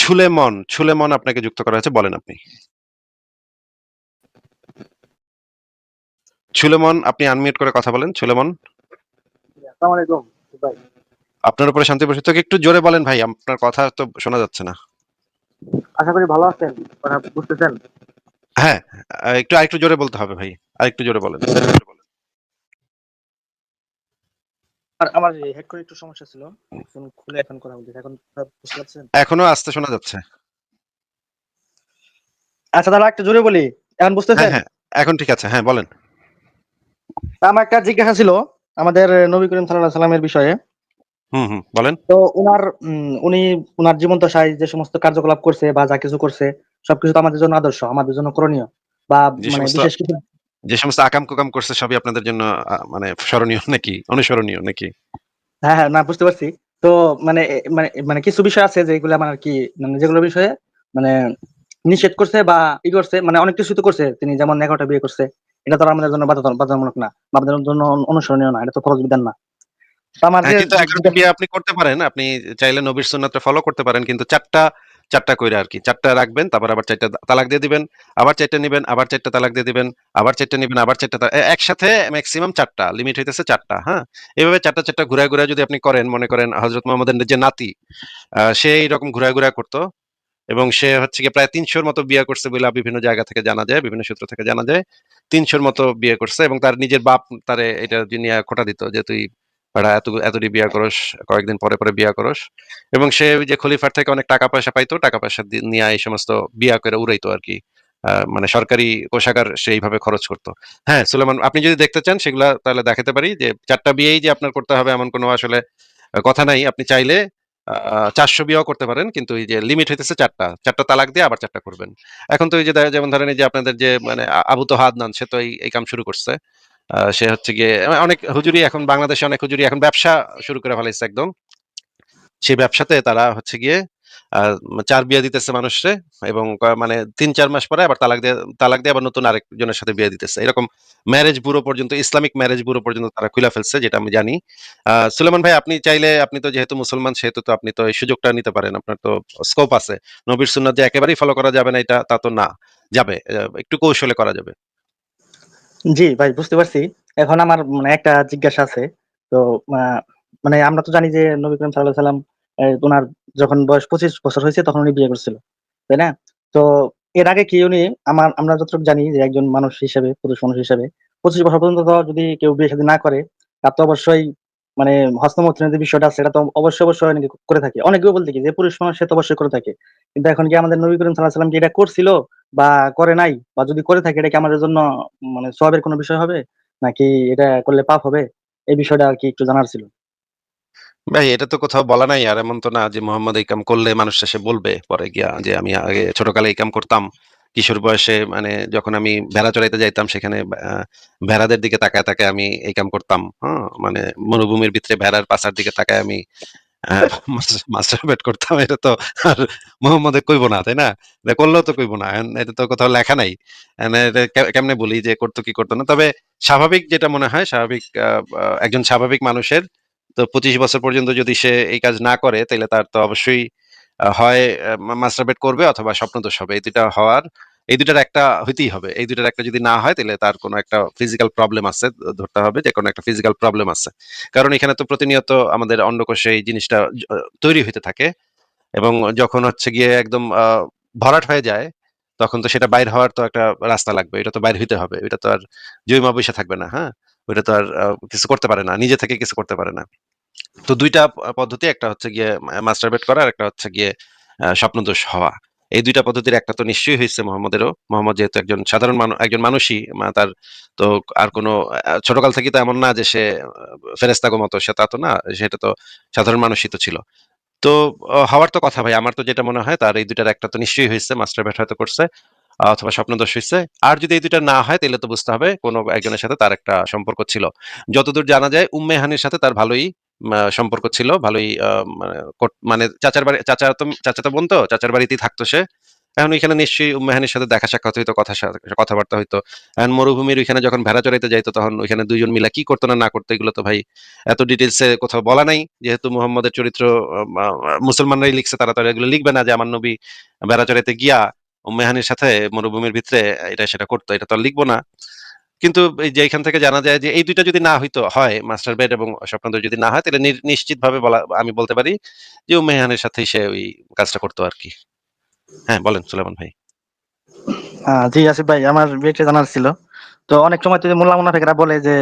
ছুলেমন, ছুলেমন আপনাকে যুক্ত করা হয়েছে বলেন আপনি। ছুলেমন আপনি আনমিউট করে কথা বলেন, ছুলেমন। ভাই আপনার উপরে শান্তি হোক। একটু জোরে বলেন ভাই, আপনার কথা তো শোনা যাচ্ছে না। আশা করি ভালো আছেন কথা বুঝতেছেন হ্যাঁ, একটু আরেকটু জোরে বলতে হবে ভাই। আরেকটু জোরে বলেন। আর আমার হেড করে একটু সমস্যা ছিল ফোন খুলে এখন কথা বলতেছি এখন বুঝতে পারছেন এখনও আস্তে শোনা যাচ্ছে। আচ্ছা তাহলে একটু জোরে বলি এখন বুঝতেছেন হ্যাঁ, হ্যাঁ। এখন ঠিক আছে। হ্যাঁ, বলেন। আমার একটা জিজ্ঞাসা ছিল আমাদের নবী করিম সাল্লাল্লাহু সাল্লামের বিষয়ে হুম, হুম। বলেন। তো উনার উনি উনার জীবন দশায় যে সমস্ত কার্যকলাপ করছে বা যা কিছু করছে সবকিছু তো আমাদের জন্য আদর্শ আমাদের জন্য করণীয় বা মানে বিশেষ কিছু যে সমস্ত আকাম-কুকাম করছে সবই আপনাদের জন্য মানে স্মরণীয় নাকি? অনুসরণীয় নাকি? হ্যাঁ হ্যাঁ না বুঝতে পারছি তো মানে মানে মানে কিছু বিষয় আছে যেগুলো আমার আর কি মানে যেগুলো বিষয়ে মানে নিষেধ করছে বা ই করছে মানে অনেক কিছু তো করছে তিনি যেমন এগারোটা বিয়ে করছে এটা তো আমাদের জন্য বাধ্যতা- বাধ্যতামূলক না বা আমাদের জন্য অনুসরণীয় না এটা তো ফরজ বিধান না হ্যাঁ, কিন্তু ১১ টা বিয়ে আপনি করতে পারেন। আপনি চাইলে নবীর সুন্নাতটা ফলো করতে পারেন। কিন্তু ৪ টা ৪ টা কইরা আরকি। ৪ টা রাখবেন, তারপর আবার চারটা তালাক দিয়ে দিবেন। আবার ৪ টা নিবেন, আবার ৪ টা তালাক দিয়ে দিবেন। আবার ৪ টা নিবেন, আবার ৪ টা তা এ একসাথে মেক্সিমাম ৪ টা। লিমিট হইতেছে ৪ টা, হ্যাঁ? এভাবে ৪ টা ৪ টা ঘুরায়, ঘুরায় যদি আপনি করেন, মনে করেন হযরত মুহাম্মদের যে নাতি, সে এইরকম ঘুরায়, ঘুরায় করত। এবং সে হচ্ছে কি প্রায় তিনশোর মতো বিয়ে করছে বইলা বিভিন্ন জায়গা থেকে জানা যায়, বিভিন্ন সূত্র থেকে জানা যায়। তিনশোর মতো বিয়ে করছে এবং তার নিজের বাপ তারে এটা নিয়া খোঁটা দিত যে, "তুই বেটা এত এতটি বিয়া করস, কয়েকদিন পরে, পরে বিয়া করস।" এবং সে যে খলিফার থেকে অনেক টাকা পয়সা পাইতো। টাকা পয়সা নিয়া এই সমস্ত বিয়া করে উড়াইতো আরকি। আ মানে সরকারি কোষাগার সে এইভাবে খরচ। হ্যাঁ, সুলেমান আপনি যদি দেখতে চান সেগুলা তাহলে দেখাতে পারি যে চারটা বিয়েই যে আপনার করতে হবে এমন কোনো আসলে কথা নাই। আপনি চাইলে ৪০০ বিয়েও করতে পারেন। কিন্তু এই যে লিমিট হইতেছে চারটা চারটা তালাক দিয়ে আবার চারটা করবেন। এখন তো এই যে যেমন ধরেন এই যে আপনাদের যে মানে আ আবু তোহা আদনান সে তো এই কাম শুরু করছে। সে হচ্ছে গিয়ে অনেক হুজুরি এখন, বাংলাদেশে অনেক হুজুরি এখন ব্যবসা শুরু করে ফেলাইছে একদম। সেই ব্যবসাতে তারা হচ্ছে গিয়ে ৪ বিয়া দিতেছে মানুষরে এবং মানে ৩-৪ মাস পরে আবার তালাক দিয়ে তালাক দিয়ে আবার নতুন আরেকজনের সাথে বিয়ে দিতেছে। এরকম ম্যারেজ ব্যুরো পর্যন্ত ইসলামিক ম্যারেজ ব্যুরো পর্যন্ত তারা খুলে ফেলছে, যেটা আমি জানি। সুলেমান ভাই, আপনি চাইলে, আপনি তো যেহেতু মুসলমান, সেহেতু তো আপনি তো এই সুযোগটা নিতে পারেন। আপনার তো স্কোপ আছে। নবীর সুন্নাত যে একেবারেই ফলো করা যাবে না, এটা তা তো না। যাবে। একটু কৌশলে করা যাবে। জি ভাই বুঝতে পারছি এখন আমার মানে একটা জিজ্ঞাসা আছে তো মানে আমরা তো জানি যে নবী করিম সাল্লাল্লাহু সাল্লাম এ উনার যখন বয়স ২৫ বছর হয়েছে তখন উনি বিয়ে করছিল। তাই না? তো এর আগে কি উনি আমার আমরা যতটুকু জানি যে একজন মানুষ হিসেবে, পুরুষ মানুষ হিসেবে ২৫ বছর পর্যন্ত তো যদি কেউ বিয়ে শাদী না করে তার তো অবশ্যই মানে হস্তমৈথুনের যে বিষয়টা আছে সেটা তো অবশ্যই, অবশ্যই অনেকে করে থাকে। অনেকেও বলতে কি যে পুরুষ মানুষ সে তো অবশ্যই করে থাকে। কিন্তু এখন কি আমাদের নবী করিম সাল্লাল্লাহু সাল্লাম কি এটা করছিল বা করে নাই বা যদি করে থাকে এটা কি আমাদের জন্য মানে সবের কোনো বিষয় হবে? নাকি এটা করলে পাপ হবে? এই বিষয়টা আর কি একটু জানার ছিল। ভাই এটা তো কোথাও বলা নাই। আর এমন তো না যে মোহাম্মদ এই কাম করলে মানুষ শেষে বলবে পরে গিয়া যে আমি আগে ছোটকালে এই কাম করতাম। কিশোর বয়সে মানে যখন আমি ভেড়া চড়াইতে যাইতাম সেখানে ভেড়াদের দিকে তাকায়, তাকায় আমি এই কাম করতাম। হ্যাঁ? মানে মরুভূমির ভিতরে ভেড়ার পাশার দিকে তাকায় আমি মাস্টারবেট করতাম। এটা তো আর মোহাম্মদে কইব না, তাই না? করলেও তো কইব না। এটা তো কোথাও লেখা নাই। কে কেমনে বলি যে করত কি করত না। তবে স্বাভাবিক যেটা মনে হয় স্বাভাবিক একজন স্বাভাবিক মানুষের তো ২৫ বছর পর্যন্ত যদি সে এই কাজ না করে তাইলে তার তো অবশ্যই হয় মাস্টারবেট করবে অথবা স্বপ্নদোষ হবে। এই ২ টা হওয়ার এই দুটার একটা হইতেই হবে। এই দুটার একটা যদি না হয় তাহলে তার কোনো একটা ফিজিক্যাল প্রবলেম আছে। ধরতে হবে যে কোনো একটা ফিজিক্যাল প্রবলেম আছে। কারণ এখানে তো প্রতিনিয়ত আমাদের অন্ডকোষে এই জিনিসটা তৈরি হইতে থাকে এবং যখন হচ্ছে গিয়ে একদম ভরাট হয়ে যায় তখন তো সেটা বাইর হওয়ার তো একটা রাস্তা লাগবে। এটা তো বাইর হইতে হবে। এটা তো আর জইমা বইসা থাকবে না, হ্যাঁ? ওইটা তো আর কিছু করতে পারে না। নিজে থেকে কিছু করতে পারে না। তো দুইটা পদ্ধতি একটা হচ্ছে গিয়ে মাস্টারবেট করা, আর একটা হচ্ছে গিয়ে স্বপ্নদোষ হওয়া। এই ২ টা পদ্ধতির একটা তো নিশ্চয়ই হইছে মোহাম্মদেরও। মোহাম্মদ যেহেতু একজন সাধারণ মানু, একজন মানুষই তার তো আর কোনো, ছোটকাল থেকেই তো এমন না যে সে আ ফেরেশতাগো মতো, সে তা তো না। সেটা তো সাধারণ মানুষই তো ছিল। তো হওয়ার তো কথা ভাই। আমার তো যেটা মনে হয় তার এই ২ টার একটা তো নিশ্চয়ই হইছে। মাস্টারবেট হয়তো করছে, অথবা স্বপ্নদোষ হইছে। আর যদি এই ২ টা না হয় তাহলে তো বুঝতে হবে, কোনো একজনের সাথে তার একটা সম্পর্ক ছিল। যতদূর জানা যায়, উম্মে হানির সাথে তার ভালোই সম্পর্ক ছিল। ভালোই মানে মানে চাচার বাড়ি, চাচা তো, চাচাতো বোন তো, চাচার বাড়িতেই থাকতো সে। এখন ওইখানে নিশ্চয়ই উম্মেহানের সাথে দেখা সাক্ষাৎ হইতো, কথা কথাবার্তা হইতো এখন মরুভূমির ওইখানে যখন ভেড়া চড়াইতে যাইতো, তখন ওইখানে দুইজন মিলা কি করতো না না করতো, এগুলো তো ভাই এত ডিটেলসে কোথাও বলা নাই যেহেতু মুহাম্মদের চরিত্র মুসলমানরাই লিখছে, তারা তো এগুলো লিখবে না যে আমার নবী ভেড়া চড়াইতে গিয়া উম্মেহানের সাথে মরুভূমির ভিতরে এটা সেটা করতো, এটা তো লিখব না কিন্তু যেখান থেকে জানা যায় যে এই দুইটা যদি না হইতো হয়, মাস্টার বেড এবং স্বপ্ন যদি না হয়, তাহলে নিশ্চিত ভাবে বলা, আমি বলতে পারি যে ও মেহানের সাথে সে ওই কাজটা করতো আর কি। হ্যাঁ বলেন সুলেমান ভাই। জি, আসিফ ভাই, আমার একটা জানার ছিল। তো অনেক সময় তো মোল্লা মুনাফিকরা বলে যে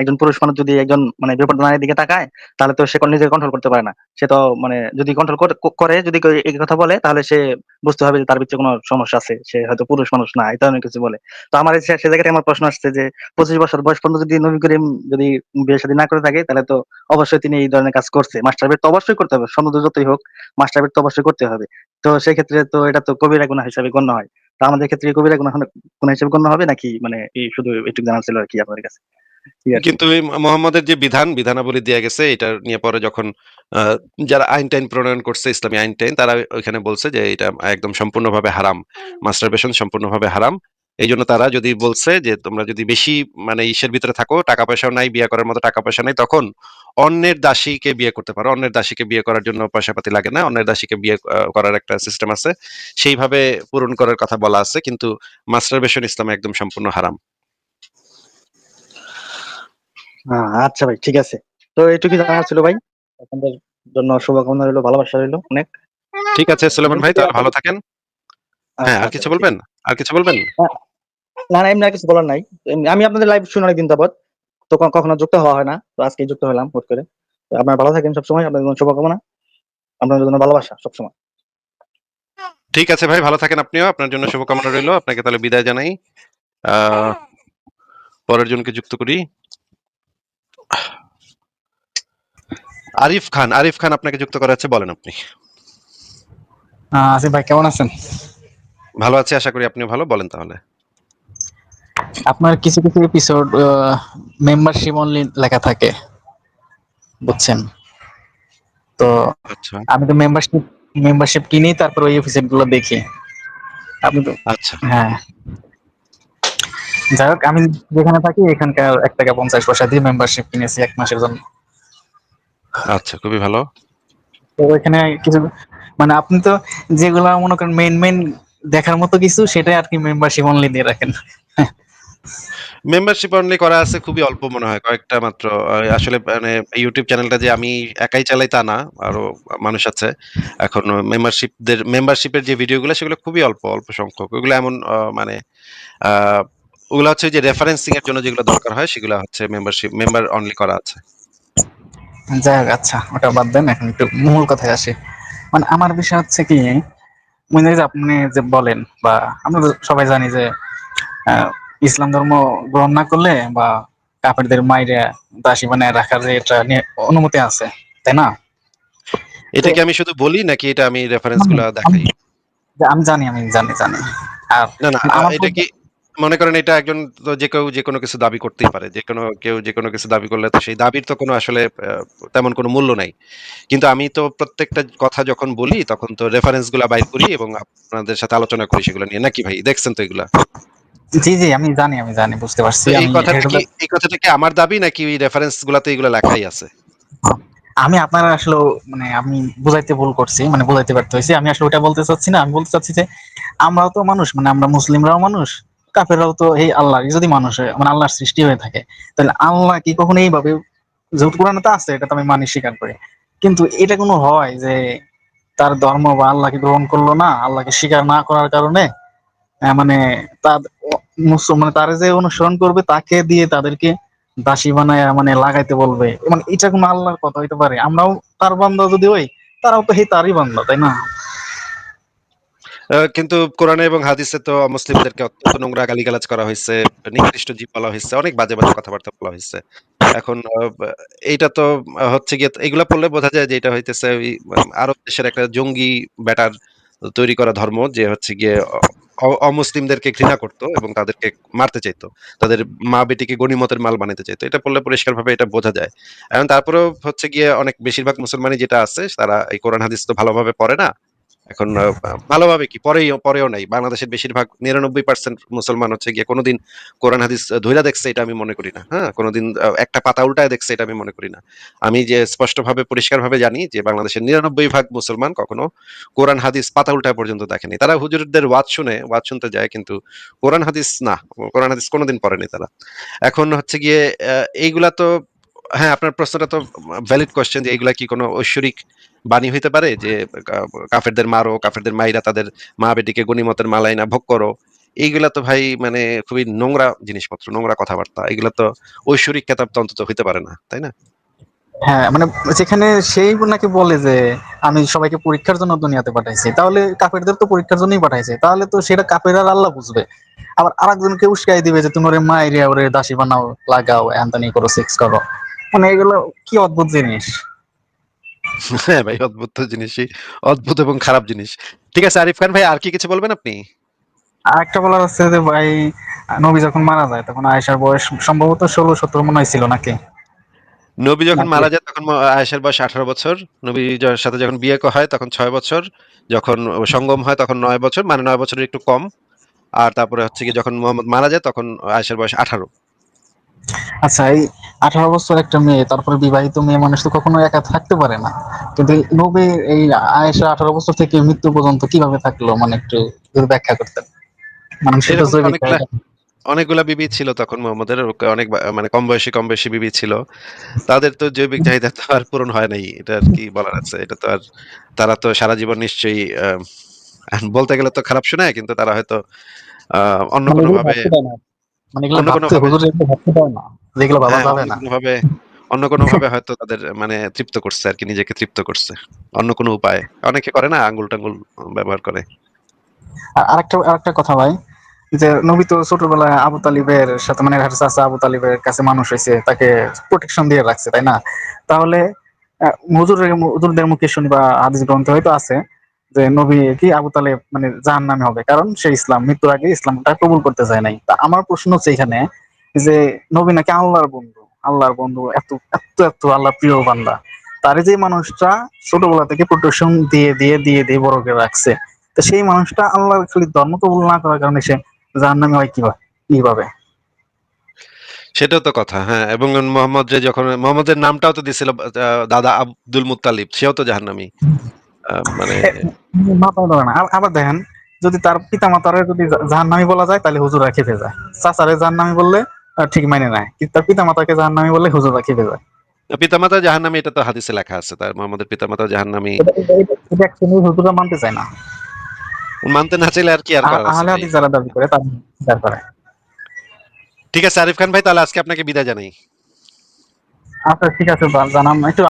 একজন পুরুষ মানুষ যদি একজন মানে বিপদ নারীর দিকে তাকায়, তাহলে তো সে নিজেকে কন্ট্রোল করতে পারে না। সে তো মানে যদি কন্ট্রোল করে যদি এই কথা বলে, তাহলে সে বুঝতে হবে যে তার ভিতরে কোনো সমস্যা আছে। সে হয়তো পুরুষ মানুষ না এই ধরনের কিছু বলে। তো আমার সে জায়গায় আমার প্রশ্ন আসছে যে, পঁচিশ বছর বয়স পর্যন্ত যদি নবী করিম যদি বিয়ে শাদী না করে থাকে, তাহলে তো অবশ্যই তিনি এই ধরনের কাজ করছে। মাস্টার বেড তো অবশ্যই করতে হবে সন্দেহ যতই হোক, মাস্টার বেড তো অবশ্যই করতে হবে। তো সেক্ষেত্রে তো এটা তো কবিরা গুনাহ হিসাবে গণ্য হয়। তো আমাদের ক্ষেত্রে কবিরা গুনাহ গুনাহ হিসেবে গণ্য হবে নাকি? মানে এই শুধু একটু জানা ছিল আর কি আপনাদের কাছে। কিন্তু মোহাম্মদের যে বিধান বিধানাবলী দেয়া গেছে এটা নিয়ে পরে যখন আহ, যারা আইন টাইন প্রণয়ন করছে ইসলামী আইন টাইন তারা ওইখানে বলছে যে এটা একদম সম্পূর্ণভাবে হারাম মাস্টারবেশন সম্পূর্ণভাবে হারাম। এই জন্য তারা যদি বলছে যে তোমরা যদি বেশি মানে ইসের ভিতরে থাকো টাকা পয়সাও নাই বিয়ে করার মতো টাকা পয়সা নাই তখন অন্যের দাসীকে বিয়ে করতে পারো। অন্যের দাসীকে বিয়ে করার জন্য পয়সা পাতি লাগে না অন্যের দাসীকে বিয়ে করার একটা সিস্টেম আছে। সেইভাবে পূরণ করার কথা বলা আছে কিন্তু মাস্টারবেশন ইসলামে একদম সম্পূর্ণ হারাম। আচ্ছা ভাই ঠিক আছে। তো এটুকু জানার ছিল ভাই। আপনাদের জন্য শুভকামনা রইল ভালোবাসা রইল অনেক। ঠিক আছে সুলেমান ভাই তাহলে ভালো থাকেন। হ্যাঁ আর আচ্ছা, কিছু বলবেন? আর কিছু বলবেন? না না এমনি আর কিছু বলার নাই। আমি আপনাদের লাইভ শুনে অনেকদিন যাবত তো কখনো যুক্ত হওয়া হয় না। তো আজকে যুক্ত হলাম হুট করে। আপনারা ভালো থাকেন সবসময়। আপনাদের জন্য শুভকামনা। আপনাদের জন্য ভালোবাসা সবসময়। ঠিক আছে ভাই ভালো থাকেন আপনিও। আপনার জন্য শুভকামনা রইল। আপনাকে তাহলে বিদায় জানাই। আহ, পরের জনকে যুক্ত করি। আরিফ খান আরিফ খান আপনাকে যুক্ত করা হচ্ছে বলেন আপনি। আসিফ ভাই কেমন আছেন? ভালো আছে আশা করি আপনিও ভালো বলেন তাহলে। আপনার কিছু কিছু এপিসোড মেম্বারশিপ অনলি লেখা থাকে বুঝছেন? তো আচ্ছা। আমি তো মেম্বারশিপ মেম্বারশিপ কিনি তারপর ওই এপিসোডগুলো দেখি। আপনি তো আচ্ছা। হ্যাঁ। যাই হোক আমি যেখানে থাকি এখানকার এক টাকা পঞ্চাশ পয়সা দিয়ে মেম্বারশিপ কিনেছি এক মাসের জন্য। আচ্ছা খুবই ভালো। তো ওইখানে কিছু মানে আপনি তো যেগুলো মনে করেন মেইন মেইন দেখার মতো কিছু সেটাই আর কি মেম্বারশিপ অনলি দিয়ে রাখেন। মেম্বারশিপ অনলি করা আছে খুবই অল্প মনে হয় কয়েকটা মাত্র। আসলে মানে ইউটিউব চ্যানেলটা যে আমি একাই চালাই তা না আরও মানুষ আছে। এখন মেম্বারশিপদের মেম্বারশিপের যে ভিডিওগুলো সেগুলো খুবই অল্প অল্প সংখ্যক। ওগুলো এমন মানে ওগুলো হচ্ছে যে রেফারেন্সিং এর জন্য যেগুলো দরকার হয় সেগুলো হচ্ছে মেম্বারশিপ মেম্বার অনলি করা আছে। যাই হোক আচ্ছা ওটা বাদ দেন এখন একটু মূল কথায় আসি। মানে আমার বিষয় হচ্ছে কি মানে যে আপনি যে বলেন বা আমরা সবাই জানি যে ইসলাম ধর্ম গ্রহণ না করলে বা কাফেরদের মাইরে দাসী বানায় রাখার যে এটা নিয়ে অনুমতি আছে তাই না? এটা কি আমি শুধু বলি নাকি এটা আমি রেফারেন্সগুলা দেখাই? যে আমি জানি আমি জানি জানি। আর না না এটা কি মনে করেন এটা একজন তো যে কেউ যে কোনো কিছু দাবি করতেই পারে যে কোনো কেউ যে কোনো কিছু দাবি করলে তো সেই দাবির তো কোনো আসলে তেমন কোনো মূল্য নাই। কিন্তু আমি তো প্রত্যেকটা কথা যখন বলি তখন তো রেফারেন্সগুলা বাইর করি এবং আপনাদের সাথে আলোচনা করি সেগুলো নিয়ে। নাকি ভাই? দেখছেন তো এগুলা? জি জি আমি জানি আমি জানি বুঝতে পারছি। এই কথাটা কি এই কথাটা কি আমার দাবি নাকি ওই রেফারেন্স গুলাতে এগুলো লেখাই আছে? আমি আপনার আসলে মানে আমি বুঝাইতে ভুল করছি মানে বুঝাইতে ব্যর্থ হয়েছি। আমি আসলে ওটা বলতে চাচ্ছি না। আমি বলতে চাচ্ছি যে আমরাও তো মানুষ মানে আমরা মুসলিমরাও মানুষ। কাফেররাও তো এই আল্লাহ যদি মানুষ হয় মানে আল্লাহর সৃষ্টি হয়ে থাকে, তাহলে আল্লাহ কি কখনো এইভাবে যেহেতু কোরআনে তো আছে, এটা তো আমি মানি, স্বীকার করি। কিন্তু এটা কোনো হয় যে তার ধর্ম বা আল্লাহকে গ্রহণ করল না, আল্লাহকে স্বীকার না করার কারণে মানে তার মানে তারা যে অনুসরণ করবে, তাকে দিয়ে তাদেরকে দাসী বানায় মানে লাগাইতে বলবে। মানে এটা কোনো আল্লাহর কথা হইতে পারে। আমরাও তার বান্দা যদি হই, তারাও তো হে তারই বান্দা, তাই না? কিন্তু কোরআনে এবং হাদিসে তো মুসলিমদেরকে অত্যন্ত নোংরা গালিগালাজ করা হয়েছে, নিকৃষ্ট জীব বলা হয়েছে, অনেক বাজে বাজে কথাবার্তা বলা হয়েছে। এখন এইটা তো হচ্ছে গিয়ে, এগুলা পড়লে বোঝা যায় যে এটা হইতেছে আরব দেশের একটা জঙ্গি ব্যাটার তৈরি করা ধর্ম যে হচ্ছে গিয়ে অমুসলিমদেরকে ঘৃণা করতো এবং তাদেরকে মারতে চাইতো, তাদের মা বেটিকে গণিমতের মাল বানাতে চাইতো। এটা পড়লে পরিষ্কার ভাবে এটা বোঝা যায়। এখন তারপরেও হচ্ছে গিয়ে অনেক বেশিরভাগ মুসলমানই যেটা আছে, তারা এই কোরআন, হাদিস তো ভালোভাবে পড়ে না এখন ভালোভাবে কি পরেই পরেও নাই। বাংলাদেশের বেশিরভাগ ৯৯% মুসলমান হচ্ছে গিয়ে কোনোদিন কোরআন হাদিস আ ধইরা দেখছে এটা আমি মনে করি না। হ্যাঁ? কোনোদিন একটা পাতা উল্টায় দেখছে এটা আমি মনে করি না। আমি যে স্পষ্টভাবে পরিষ্কারভাবে জানি যে বাংলাদেশের ৯৯ ভাগ মুসলমান কখনো কোরআন হাদিস পাতা উল্টায় পর্যন্ত দেখেনি। তারা হুজুরদের ওয়াজ শুনে, ওয়াজ শুনতে যায় কিন্তু কোরআন হাদিস না। কোরআন হাদিস কোনদিন পড়েনি তারা। এখন হচ্ছে গিয়ে এইগুলা তো হ্যাঁ, আপনার প্রশ্নটা তো ভ্যালিড কোয়েশ্চেন যে এগুলা কি কোনো ঐশ্বরিক বাণী হইতে পারে যে কাফেরদের মারো, কাফেরদের মাইরা তাদের মা-বেটিকে গনিমতের মাল না ভোগ করো। এইগুলা তো ভাই মানে খুবই নোংরা জিনিসপত্র, নোংরা কথাবার্তা। এগুলা তো ঐশ্বরিক খেতাব অন্তত হইতে পারে না। তাই না? হ্যাঁ, মানে যেখানে সেই নাকি বলে যে আমি সবাইকে পরীক্ষার জন্য দুনিয়াতে পাঠাইছি। তাহলে কাফেরদের তো পরীক্ষার জন্যই পাঠাইছে। তাহলে তো সেটা কাফের আর আল্লাহ বুঝবে। আবার আরেকজনকে উস্কাই দিবে যে তুমি ওরে মাইরিয়া ওরে দাসী বানাও, লাগাও, হ্যান-ত্যান করো, সেক্স করো। মানে এগুলো কি অদ্ভুত জিনিস। হ্যাঁ, ভাই অদ্ভুত জিনিসই। অদ্ভুত এবং খারাপ জিনিস। ঠিক আছে আরিফ খান ভাই আর কি কিছু বলবেন আপনি? আরেকটা বলার আছে যে ভাই নবী যখন মারা যায় তখন আয়েশার বয়স সম্ভবত ১৬-১৭ মনে হয় ছিল নাকি? নবী যখন মারা যায় তখন আয়েশার বয়স ১৮ বছর। নবীর সাথে যখন বিয়ে ক হয় তখন ৬ বছর। যখন সঙ্গম হয় তখন নয় বছর। মানে নয় বছরের একটু কম। আর তারপরে হচ্ছে গিয়ে যখন মোহাম্মদ মারা যায় তখন আয়েশার বয়স ১৮। আচ্ছা এই ১৮ বছর একটা মেয়ে তারপরে বিবাহিত মেয়ে মানুষ তো কখনো একা থাকতে পারে না। কিন্তু এই নবী এই আয়েশা ১৮ বছর থেকে মৃত্যু পর্যন্ত কীভাবে থাকল মানে একটু যদি ব্যাখ্যা করতেন। জৈবিক অনেকগুলা বিবি ছিল তখন মোহাম্মদের অনেক মানে কম বয়সী, কম বেশি বিবি ছিল। তাদের তো জৈবিক চাহিদা তো আর পূরণ হয় নাই। এটা আর কি বলার আছে? এটা তো আর তারা তো সারা জীবন নিশ্চয়ই বলতে গেলে তো খারাপ শোনায় কিন্তু তারা হয়তো অন্য মানে এগুলো মানে এগুলো অন্য ভাবতে কোনোভাবে হুজুর এগুলো ভাবতে দেয় না। যেগুলো ভাবা হ্যাঁ, যাবে না। কোনোভাবে অন্য কোনোভাবে হয়তো তাদের মানে তৃপ্ত করছে আরকি নিজেকে তৃপ্ত করছে। অন্য কোনো উপায়ে। অনেকে করে না আঙ্গুল-টাঙ্গুল ব্যবহার করে। আর আরেকটা আরেকটা কথা ভাই যে নবী তো ছোটবেলায় আবু তালিবের সাথে মানে চাচা আবু তালিবের কাছে মানুষ হইছে। তাকে প্রোটেকশন দিয়ে রাখছে, তাই না? তাহলে হুজুরের হুজুরদের মুখে শুনি বা হাদিস গ্রন্থে হয়তো আছে যে নবী কি আবু তালেব মানে জাহান্নামী হবে। কারণ সে ইসলাম মৃত্যুর আগে ইসলামটা কবুল করতে চায় নাই। তা আমার প্রশ্ন হচ্ছে এখানে যে নবী নাকি আল্লাহর বন্ধু। আল্লাহর বন্ধু এত এত এত আল্লাহ প্রিয় বান্দা। তার যে মানুষটা ছোটবেলা থেকে প্রোটেকশন দিয়ে দিয়ে দিয়ে দিয়ে বড় করে রাখছে। তো সেই মানুষটা আল্লাহর খালি ধর্ম কবুল না করার কারণে সে জাহান্নামী হয় কীভাবে? কীভাবে? সেটা তো কথা। হ্যাঁ, এবং মোহাম্মদ যে যখন মোহাম্মদের নামটাও তো দিছিল দাদা আব্দুল মুত্তালিব। সেও তো জাহান্নামী। মানে আবার দেখেন যদি তার পিতামাতারে যদি জাহান্নামী বলা যায় তাহলে হুজুররা খেপে যায়। চাচারে জাহান্নামী বললে ঠিক মাইনে নেয়। কিন্তু তার পিতামাতাকে জাহান্নামী বললে হুজুররা খেপে যায়। পিতামাতা জাহান্নামী এটা তো হাদিসে লেখা আছে। তার মোহাম্মদের পিতামাতা জাহান্নামী। এটা হুজুররা মানতে চায় না। মানতে না চাইলে আর কি আর আ করার আহলে হাদিস যারা দাবি করে তারা স্বীকার করে। ঠিক আছে আরিফ খান ভাই তাহলে আজকে আপনাকে বিদায় জানাই। আচ্ছা ঠিক আছে জানাম একটু